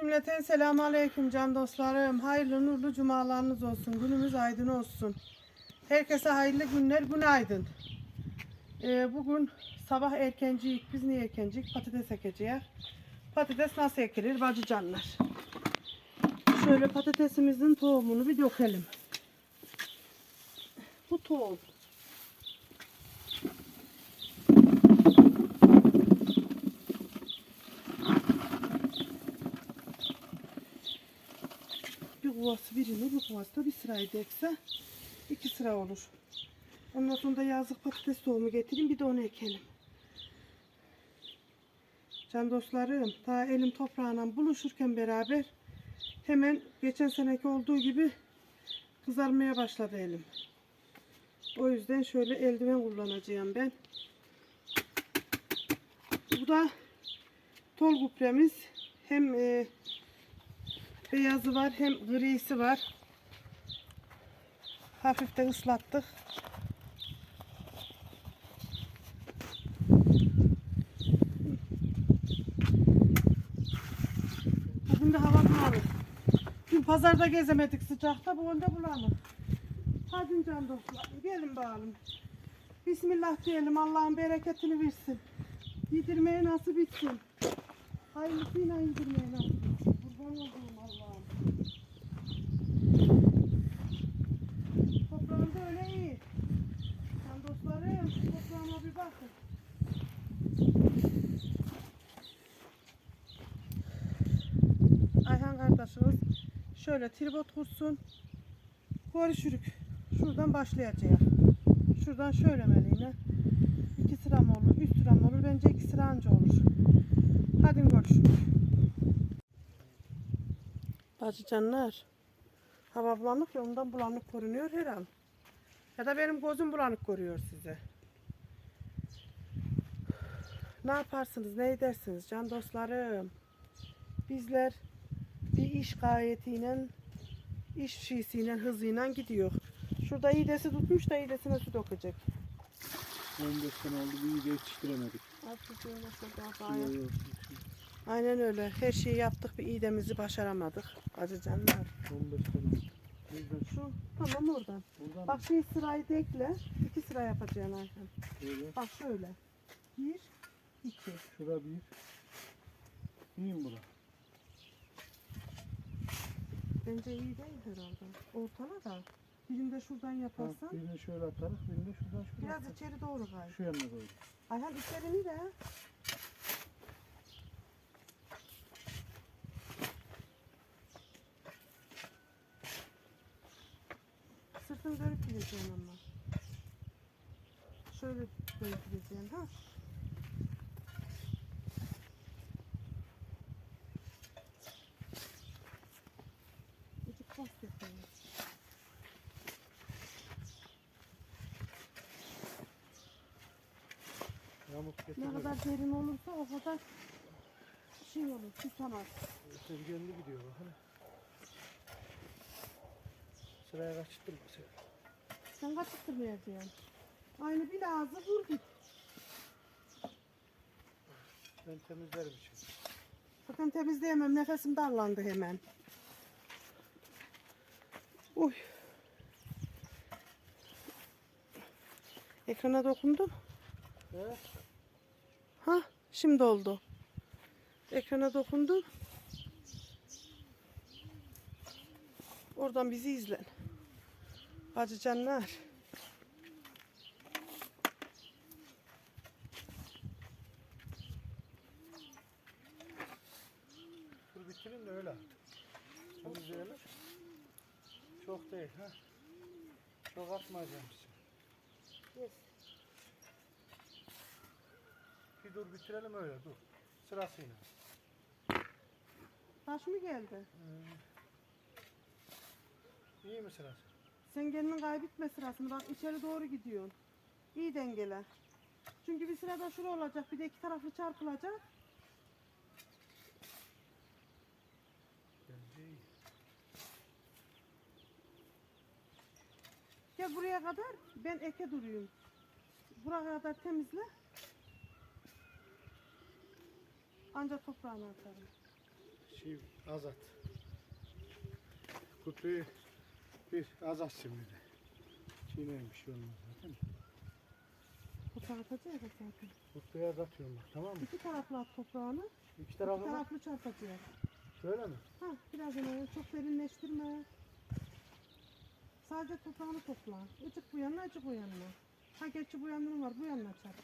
Cümleten selamun aleyküm can dostlarım. Hayırlı nurlu cumalarınız olsun. Günümüz aydın olsun. Herkese hayırlı günler, günaydın. Ee, bugün sabah erkenciyik. Biz niye erkenciyik? Patates ekeceğiz. Patates nasıl ekilir bacı canlar? Şöyle patatesimizin tohumunu bir dökelim. Bu tohum. Kovası birini, bir kovası da bir sırayı dekse iki sıra olur. Ondan sonra da yazlık patates tohumu getireyim bir de onu ekelim. Can dostlarım, daha elim toprağına buluşurken beraber hemen geçen seneki olduğu gibi kızarmaya başladı elim. O yüzden şöyle eldiven kullanacağım ben. Bu da tol gübremiz. Hem e, beyazı var hem grisi var. Hafif de ıslattık. Bugün de hava bulanık. Dün pazarda gezemedik sıcakta. Bugün de bulanık. Hadi can dostlar. Gelin bakalım. Bismillah diyelim. Allah'ın bereketini versin. Yedirmeye nasip etsin. Hayırlısıyla yedirmeye nasip etsin. Kurban olduğum Allah'ım. Toprağım da öyle iyi. Can dostlarım toprağıma bir bakın. Ayhan kardeşimiz şöyle tribot kursun. Görüşürük. Şuradan başlayacağız. Şuradan şöyle meleğine. İki sıra mı olur? Üç sıra mı olur? Bence iki sıra anca olur. Hadi görüşürük. Bacı canlar. Hava bulanık ya ondan bulanık görünüyor her an. Ya da benim gözüm bulanık görüyor size. Ne yaparsınız, ne edersiniz can dostlarım? Bizler bir iş gayetiyle, iş şişiyle, hızıyla gidiyor. Şurada iğdesi tutmuş da iğdesine su dökecek. 15 sene oldu bir iyi de yetiştiremedik. Aynen. Aynen öyle. Her şeyi yaptık bir iğdemizi başaramadık. Acı canlar. 15 sene oldu. Şu tamam oradan. buradan Bak şu sırayı da ekle. İki sıra yapacaksın Ayhan. böyle. Bak şöyle. Bir, iki. Şura bir. İyi mi bura? Bence iyi değil herhalde. Ortala da. Birinde şuradan yaparsan. birini şöyle atarız, birini de şuradan şuraya Biraz atarız. içeri doğru kay. Şu yanına doğru. Ayhan içerini de. Dönüp gideceksin ama. Şöyle gideceksin ha. Azıcık bas yapalım. Ne kadar derin olursa o kadar şey olur, tutamaz. Sen kendi gidiyor bak Sıraya kaçtım bu sefer. Sen kaçırtmayacaksın. Aynı bir ağzı vur git. Ben temizlerim için. Sakın temizleyemem, nefesim darlandı hemen. Uy. Ekrana dokundum. He? Ha, şimdi oldu. Ekrana dokundum. Oradan bizi izlen. Bacı canlar. Dur bitirin de öyle at. Temizleyelim. Çok değil ha. Çok atmayacağım size. Yes. Bir dur bitirelim öyle dur. Sırasıyla. Taş mı geldi? İyi mi sırası? Sen kendini kaybetme sırasını. Bak içeri doğru gidiyorsun. İyi dengele. Çünkü bir sırada şura olacak. Bir de iki taraflı çarpılacak. Gel buraya kadar ben eke duruyum. Buraya kadar temizle. Ancak toprağını atarım. şey azat. Kutuyu bir azat şimdi de. Çiğneyin bir şey olmaz zaten. Bu çarpacak zaten. Kutuyu azatıyorum bak tamam mı? İki taraflı at toprağını. İki İki tarafı mı? taraflı çarpacak. Şöyle mi? Ha biraz öyle çok derinleştirme. Sadece toprağını topla. Icık bu yanına, icık bu yanına. Ha geçi bu yanına var, bu yanına çarp.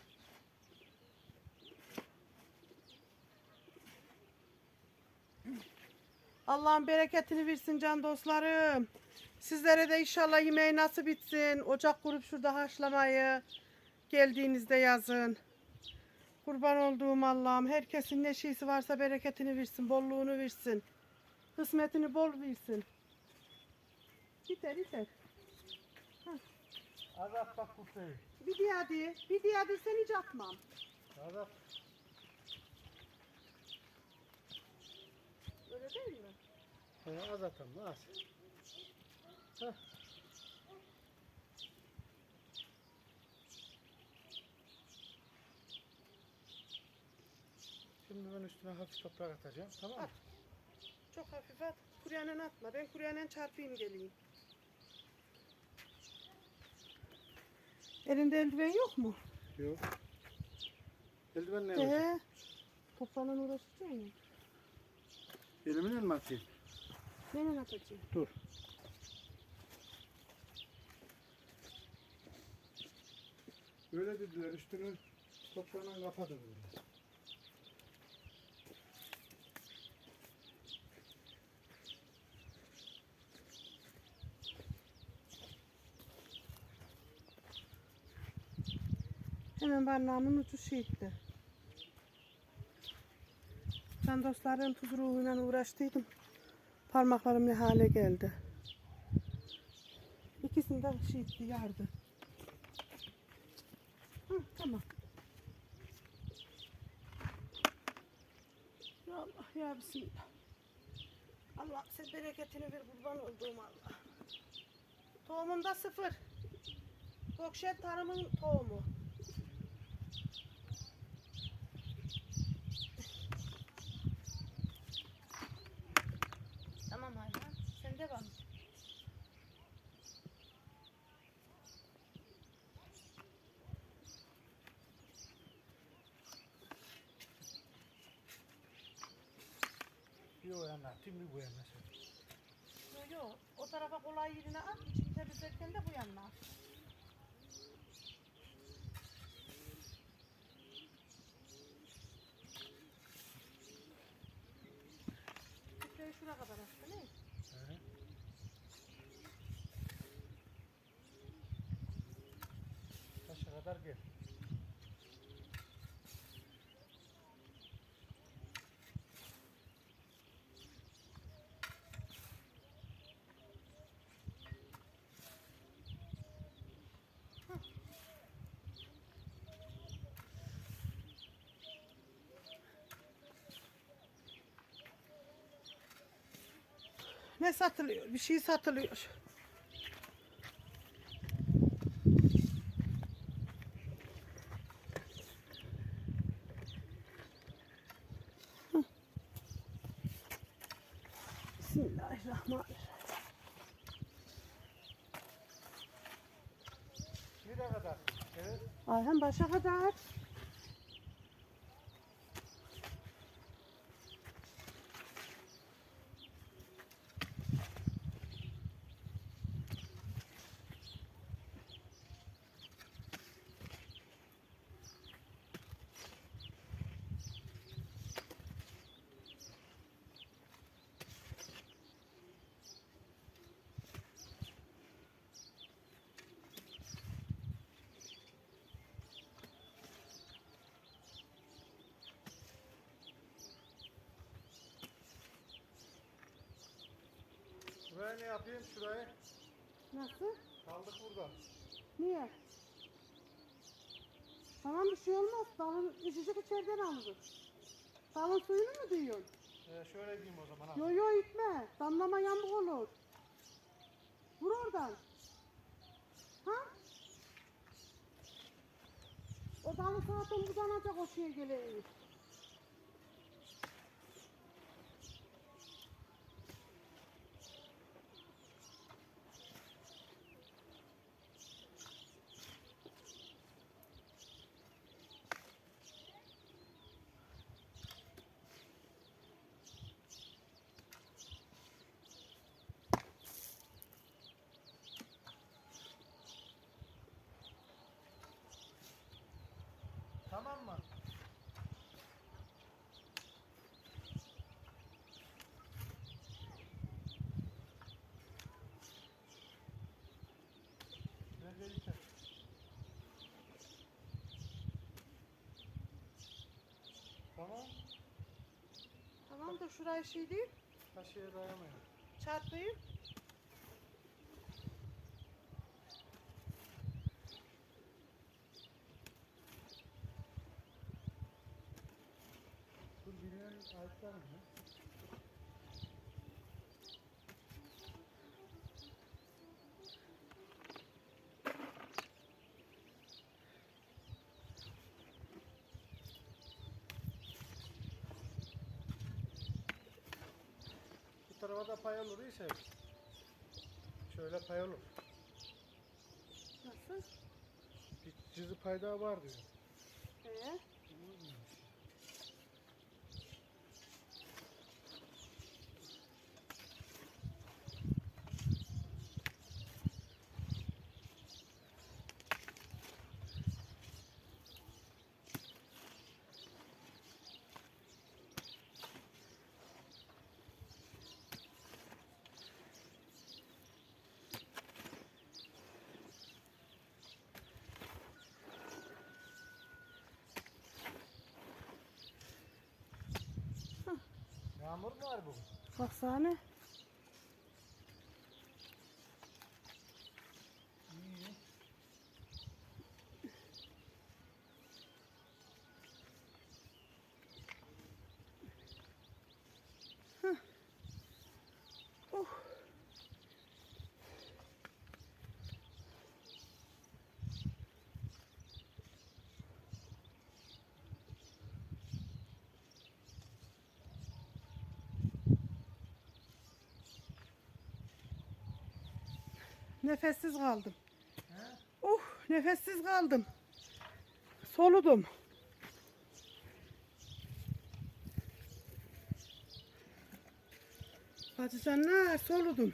Allah'ın bereketini versin can dostlarım. Sizlere de inşallah yemeği nasip etsin. Ocak kurup şurada haşlamayı geldiğinizde yazın. Kurban olduğum Allah'ım herkesin ne şeysi varsa bereketini versin, bolluğunu versin. Kısmetini bol versin. Biter biter. Azat bak kutuyu. Bir diye hadi. Bir diye hadi sen hiç atmam. Azat. Öyle değil mi? He, azat ama az. Heh. Şimdi ben üstüne hafif toprak atacağım tamam mı? At. Çok hafif at. Kuryanen atma. Ben kuryanen çarpayım geleyim. Elinde eldiven yok mu? Yok. Eldiven ne yapacağım? Ee, toprağla uğraşacaksın ya. Elimin mi atayım? Neyle atacağım? Dur. Öyle dediler üstünü toprağına kapadı böyle. Hemen barnağımın ucu şiitti. Ben dostlarım tuz ruhuyla uğraştıydım. Parmaklarım ne hale geldi. İkisini de şiitti yardı. Tamam. Ya Allah ya Bismillah. Allah sen bereketini ver kurban olduğum Allah. Tohumumda sıfır. Gökşen tarımın tohumu. Tamam hayvan. Sen devam. Bir o yana atayım bir bu yana sen. Yok yok. O tarafa kolay yerine at. İçini temizlerken de bu yanına at. Kütleyi şuna kadar attı ne? He. Taşa kadar gel. Ne satılıyor? Bir şey satılıyor. Bismillahirrahmanirrahim. Nereye kadar? Evet. Ayhan başa kadar. Buraya ne yapayım? Şurayı Nasıl? kaldık burada. Niye? Tamam bir şey olmaz. Dalın içecek içeriden alır. Dalın suyunu mu diyorsun? Ee, şöyle diyeyim o zaman. Ha. Yo yo itme. Damlama yamuk olur. Vur oradan. Ha? O dalı zaten uzanacak o şeye geleyim. Nerede biter? Tamam. Tamam da şurayı şey değil. Taşıya dayamayın. Çarpayım. Dur birinin ayaklarım ya. Bu tarafa da pay olur ise. Şöyle pay olur. Nasıl? Bir cızı pay daha var diyor. Ee, Yağmur mu var bugün? Baksana. Nefessiz kaldım. He? Uh, nefessiz kaldım. Soludum. Patlıcanlar soludum.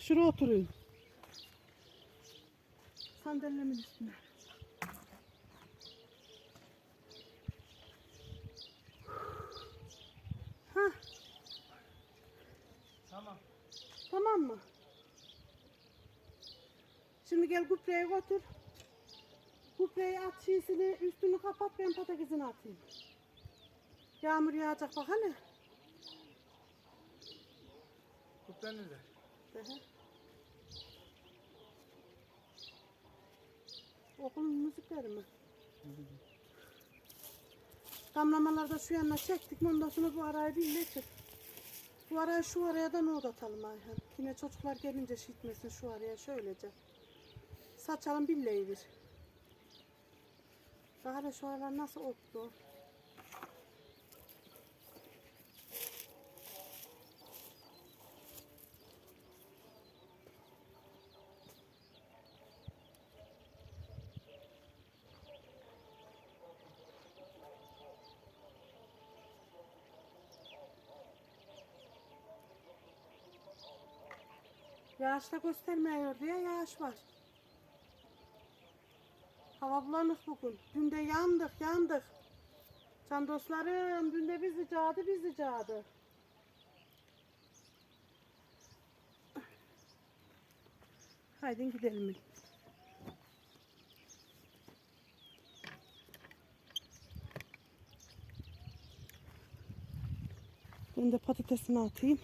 Şuraya oturayım. Sandalyemin üstüne. Hah, Tamam. tamam mı? Şimdi gel gübreyi götür. Gübreyi at şişini üstünü kapat ben patatesini atayım. Yağmur yağacak bak da. Hı hı. Okulun müzikleri mi? Damlamaları da şu yanına çektik ondan sonra bu arayı bir çek. Bu arayı şu araya da not atalım Ayhan. Yine çocuklar gelince şişmesin şu araya şöylece. Saçalım billeyi bir. Daha da şu aralar nasıl ottu? Yağış da göstermiyor diye yağış var. Hava bulanık bugün. Dün de yandık yandık. Can dostlarım dün de bizi cağdı bizi cağdı. Haydi gidelim. Ben de patatesini atayım.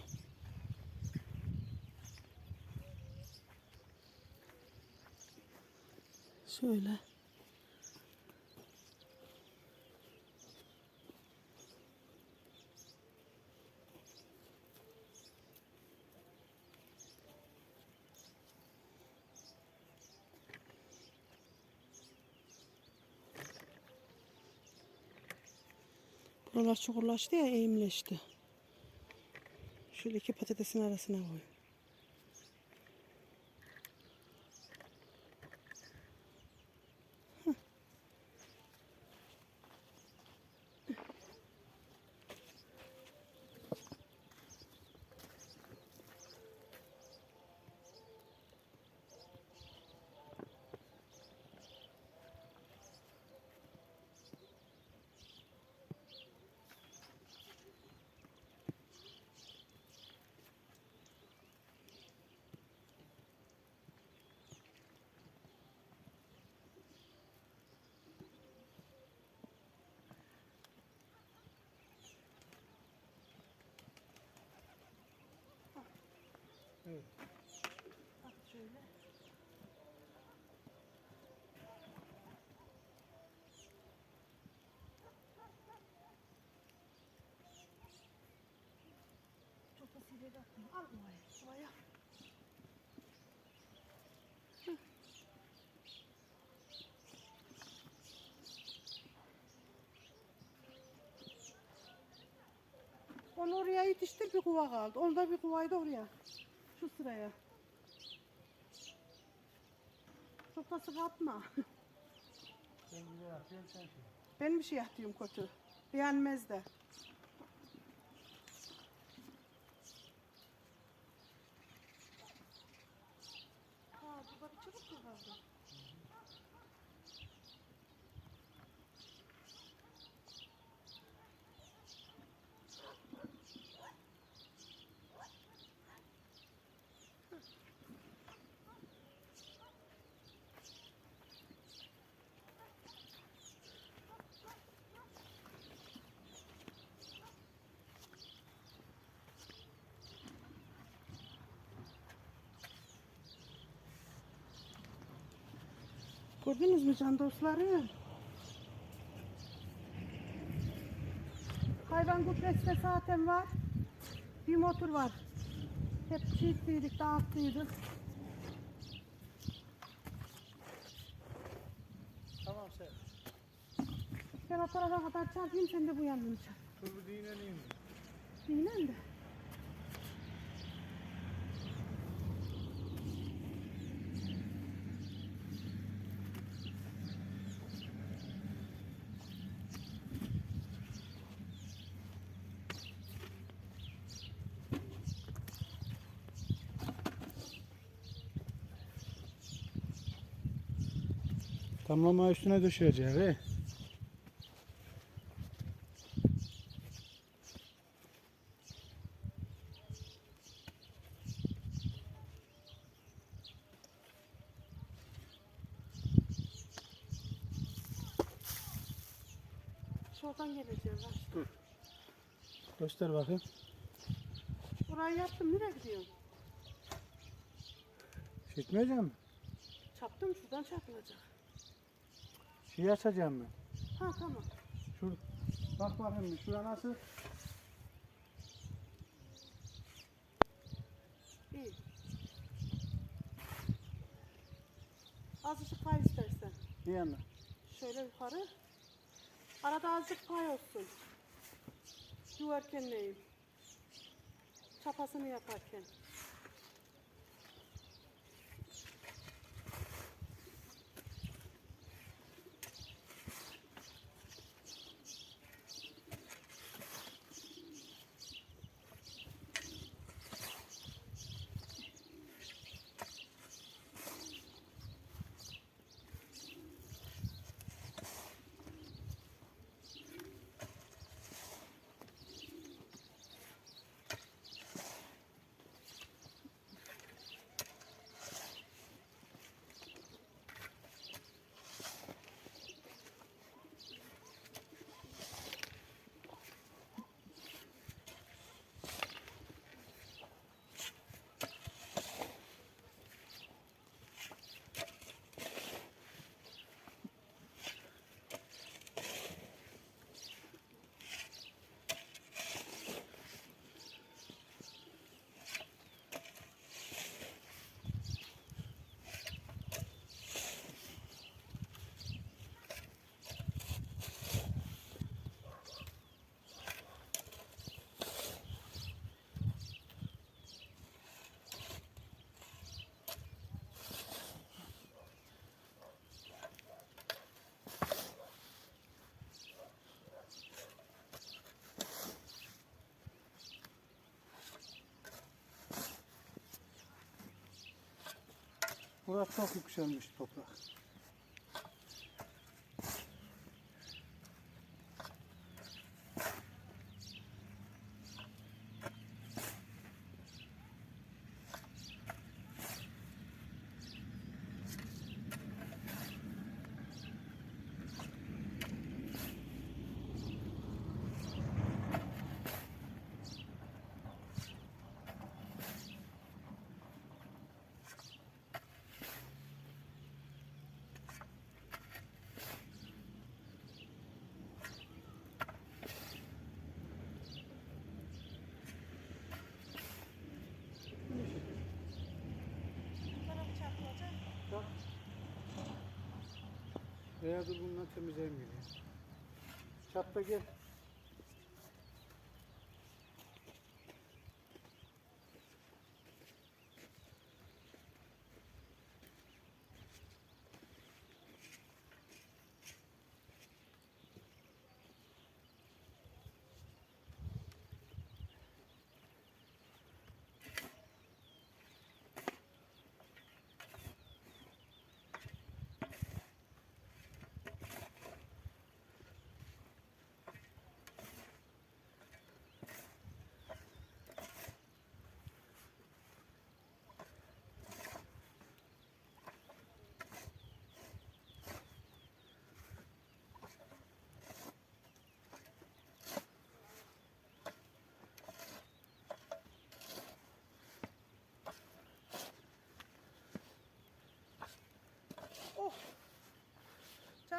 Şöyle. Buralar çukurlaştı ya eğimleşti. Şöyle iki patatesin arasına koy. Evet. Bak şöyle. Çok da sileri attım. Al buraya. Hı. Onu oraya yetiştir bir kuva kaldı. Onu da bir kuvayı da oraya. Şu sıraya. Çok da sık atma. Sen güzel yapıyorsun sen şey. Ben bir şey yaptım kötü. Beğenmez de. Gördünüz mü can dostlarım? Hayvan gübresi de zaten var. Bir motor var. Hep çiğittiydik, dağıttıydık. Tamam sen. Ben o tarafa kadar çarpayım, sen de bu yandan çarp. Dur bir dinleneyim. Dinlen de. Tamlama üstüne düşecek he. Şuradan geleceğim ben. Göster bakayım. Burayı yaptım, nereye gidiyorum? Çekmeyecek mi? Çaptım, şuradan çarpılacak. Şeyi açacağım ben. Ha tamam. Şur bak bakayım bir şura nasıl? İyi. Azıcık pay istersen. Bir yana. Şöyle yukarı. Arada azıcık pay olsun. Yuvarken neyim? Çapasını yaparken. Burası çok yükselmiş toprak. Veya dur bundan temizleyeyim geliyor. Çatla gel.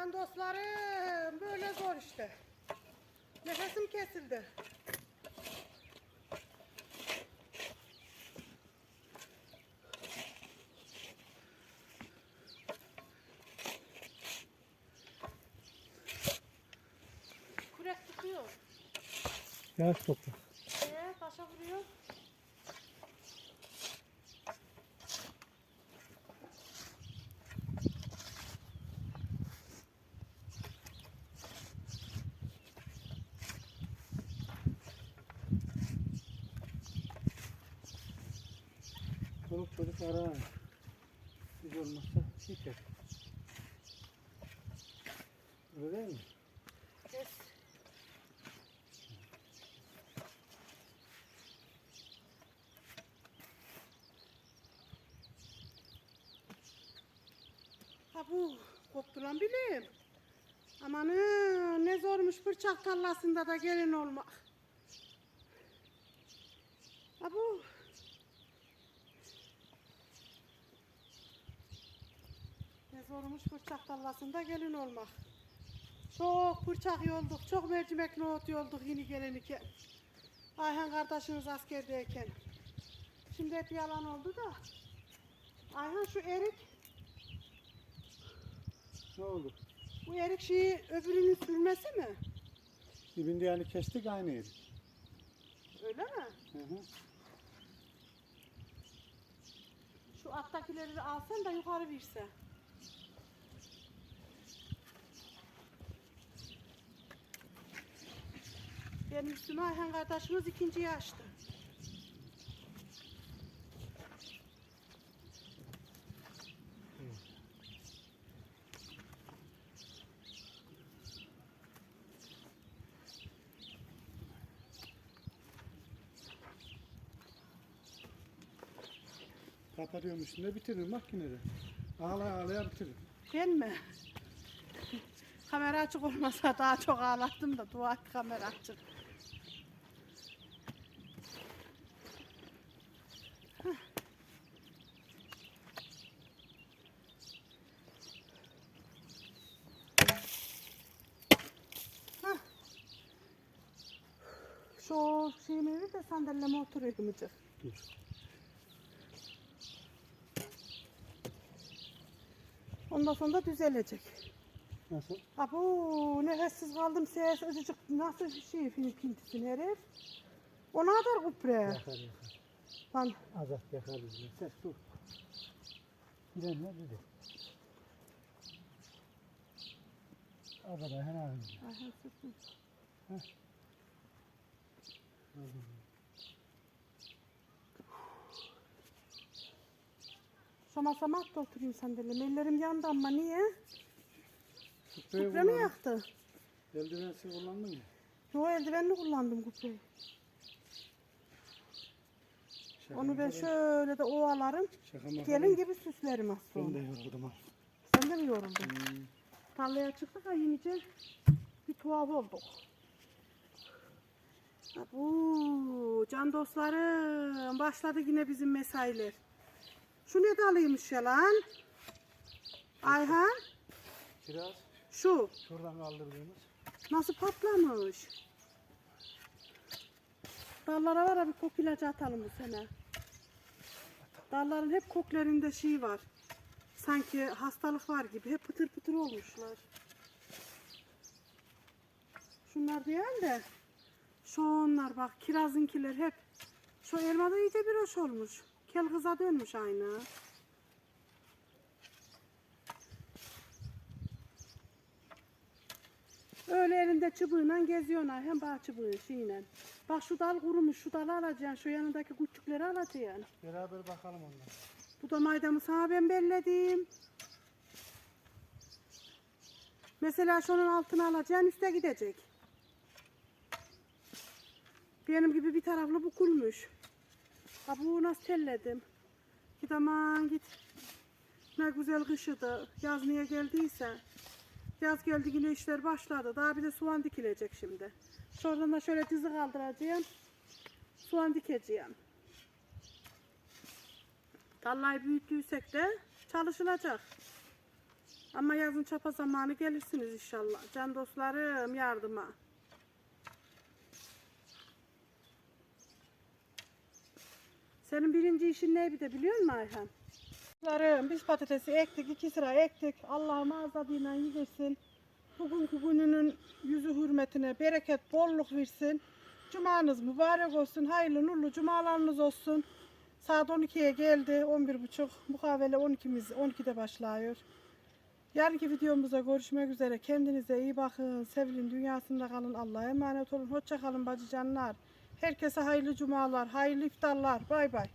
Can dostlarım böyle zor işte. Nefesim kesildi. Kürek tutuyor. Yavaş topla. Ee, taşa vuruyor. Çoluk çocuk ara. Hiç olmazsa yeter. Öyle değil mi? Kes. Ha bu koptu lan bileyim. Amanı ne zormuş bıçak tarlasında da gelin olmak. Ha bu. Ne zormuş bıçak tarlasında gelin olmak. Çok bıçak yolduk, çok mercimek nohut yolduk yeni gelenike. Ayhan kardeşiniz askerdeyken. Şimdi hep yalan oldu da. Ayhan şu erik, Ne oldu? bu erik şeyi öbürünün sürmesi mi? Dibinde yani kestik aynı yeri. Öyle mi? Hı hı. Şu alttakileri de alsan da yukarı verse. Benim üstüme Ayhan kardeşimiz ikinciyi açtı. Kapatıyorum üstünde bitiririm makinede. Ağlaya ağlaya bitiririm. Ben mi? Kamera açık olmasa daha çok ağlattım da dua et kamera açık. Şu şeyimi de sandalyeme oturuyordum mıcık. Dur. Ondan sonra da düzelecek. Nasıl? Ha bu nefessiz kaldım ses acıcık nasıl bir şey film pintisin herif. O ne kadar kupre. Yakar yakar. Lan Azat yakar bizi. Ses dur. Giren ne dedi? Azat Ayhan abi. Ayhan sıksın. Sama sama da oturayım sandalyeme. Ellerim yandı ama niye? Kupreyi Kupre mi kullan- yaktı? Eldivensiz kullandın mı? Yo eldivenli kullandım kupreyi. Şaka Onu ben şöyle de ovalarım. Şaka maka- Gelin gibi süslerim Ben sonra. de yoruldum ha. Sen de mi yoruldun? Hmm. Tarlaya çıktık ha yenice bir tuhaf olduk. Bu can dostlarım başladı yine bizim mesailer. Şu ne dalıymış ya lan? Ayhan Kiraz şu. Şuradan kaldırdığımız. Nasıl patlamış? Dallara var ya bir kok ilacı atalım bu sene. Dalların hep koklarında şey var. Sanki hastalık var gibi. Hep pıtır pıtır olmuşlar. Şunlar değil de. Şu onlar bak kirazınkiler hep. Şu elmada iyice bir hoş olmuş. Kel kıza dönmüş aynı. Öyle elinde çubuğuyla geziyorlar. Hem bağ çubuğu şeyle. Bak şu dal kurumuş. Şu dalı alacaksın. Şu yanındaki küçükleri alacaksın. Beraber bakalım ondan. Bu da maydamı sana ben belledim. Mesela şunun altına alacaksın üste gidecek. Benim gibi bir taraflı bukulmuş. Ha bu nasıl telledim. Git aman git. Ne güzel kışıdı. Yaz niye geldiyse. Yaz geldi yine işler başladı. Daha bir de soğan dikilecek şimdi. Şuradan da şöyle dizi kaldıracağım. Soğan dikeceğim. Tarlayı büyüttüysek de çalışılacak. Ama yazın çapa zamanı gelirsiniz inşallah. Can dostlarım yardıma. Senin birinci işin ne bir de biliyor musun Ayhan? Dostlarım biz patatesi ektik iki sıra ektik. Allah'ım azadıyla yedirsin. Bugünkü gününün yüzü hürmetine bereket bolluk versin. Cumanız mübarek olsun. Hayırlı nurlu cumalarınız olsun. Saat 12'ye geldi. 11.30. Mukavele 12'miz 12'de başlıyor. Yarınki videomuzda görüşmek üzere. Kendinize iyi bakın. Sevilin dünyasında kalın. Allah'a emanet olun. Hoşça kalın bacı canlar. Herkese hayırlı cumalar, hayırlı iftarlar. Bay bay.